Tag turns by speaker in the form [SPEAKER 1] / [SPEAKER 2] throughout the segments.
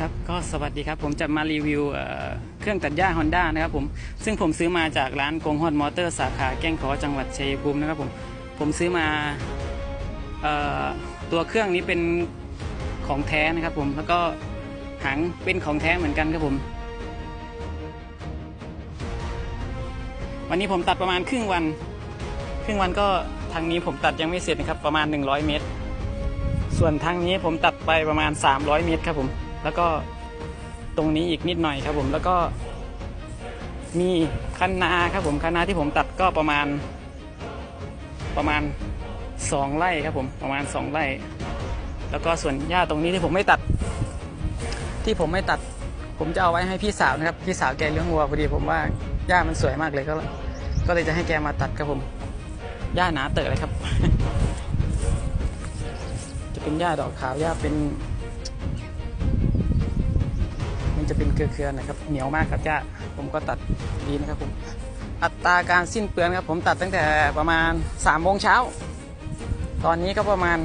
[SPEAKER 1] ครับก็สวัสดีครับผมจะมารีวิวเเครื่องตัดหญ้า Honda นะครับผมซึ่งผมซื้อมาจากร้านกงฮอนมอเตอร์สาขาแก้งขอจังหวัดชัยภูมินะครับผมผมซื้อมาออตัวเครื่องนี้เป็นของแท้นะครับผมแล้วก็หางเป็นของแท้เหมือนกันครับผม วันนี้ผมตัดประมาณครึ่งวัน ครึ่งวันก็ทางนี้ผมตัดยังไม่เสร็จนะครับประมาณ 100 เมตร ส่วนทางนี้ผมตัดไปประมาณ 300 เมตรครับผม แล้วก็ตรงนี้อีกนิดหน่อยครับผมแล้วก็มีคันนาครับผมคันนาที่ผมตัดก็ประมาณ ประมาณ2ไร่ครับผมประมาณ 2ไร่แล้วก็ส่วนหญ้าตรงนี้ที่ผมไม่ตัด ที่ผมไม่ตัด ผมจะเอาไว้ให้พี่สาวนะครับพี่สาวแกเลี้ยงวัวพอดีผมว่าหญ้ามันสวยมากเลยก็ก็เลยจะให้แกมาตัดครับผมหญ้าหนาเตอะเลยครับ จะเป็นหญ้าดอกขาวหญ้าเป็น จะเป็นเครือๆนะครับเหนียวมากครับหญ้าผมก็ตัดดีนะครับผมอัตราการสิ้นเปลืองครับผมตัดตั้งแต่ประมาณ3ามโมงเช้า ตอนนี้ก็ประมาณ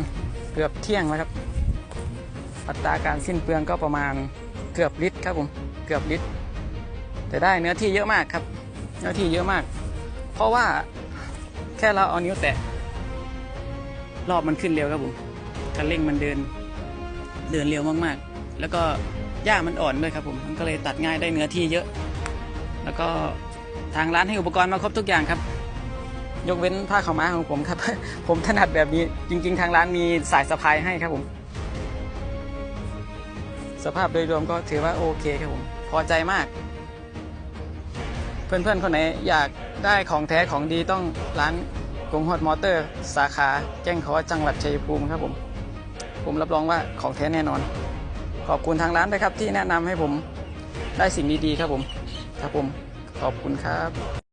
[SPEAKER 1] เกือบเที่ยงแล้วครับ อัตราการสิ้นเปลืองก็ประมาณเกือบลิตรครับผมเกือบลิตร แต่ได้เนื้อที่เยอะมากครับ เนื้อที่เยอะมาก เพราะว่าแค่เราเอานิ้วแตะรอบมันขึ้นเร็วครับผมคันเร่งมันเดินเดินเร็วมากๆ แล้วก็ หญ้ามันอ่อนด้วยครับผมมันก็เลยตัดง่ายได้เนื้อที่เยอะ แล้วก็ทางร้านให้อุปกรณ์มาครบทุกอย่างครับ ยกเว้นผ้าขาวม้าของผมครับ ผมถนัดแบบนี้จริง ๆ ทางร้านมีสายสะพายให้ครับผม สภาพโดยรวมก็ถือว่าโอเคครับผม พอใจมาก เพื่อนๆคนไหนอยากได้ของแท้ของดีต้องร้านกงฮอดมอเตอร์ สาขาแจ้งขอจังหวัดชัยภูมิครับผม ผมรับรองว่าของแท้แน่นอน ขอบคุณทางร้านด้วยครับที่แนะนำให้ผมได้สิ่งดีๆครับผมครับผมขอบคุณครับ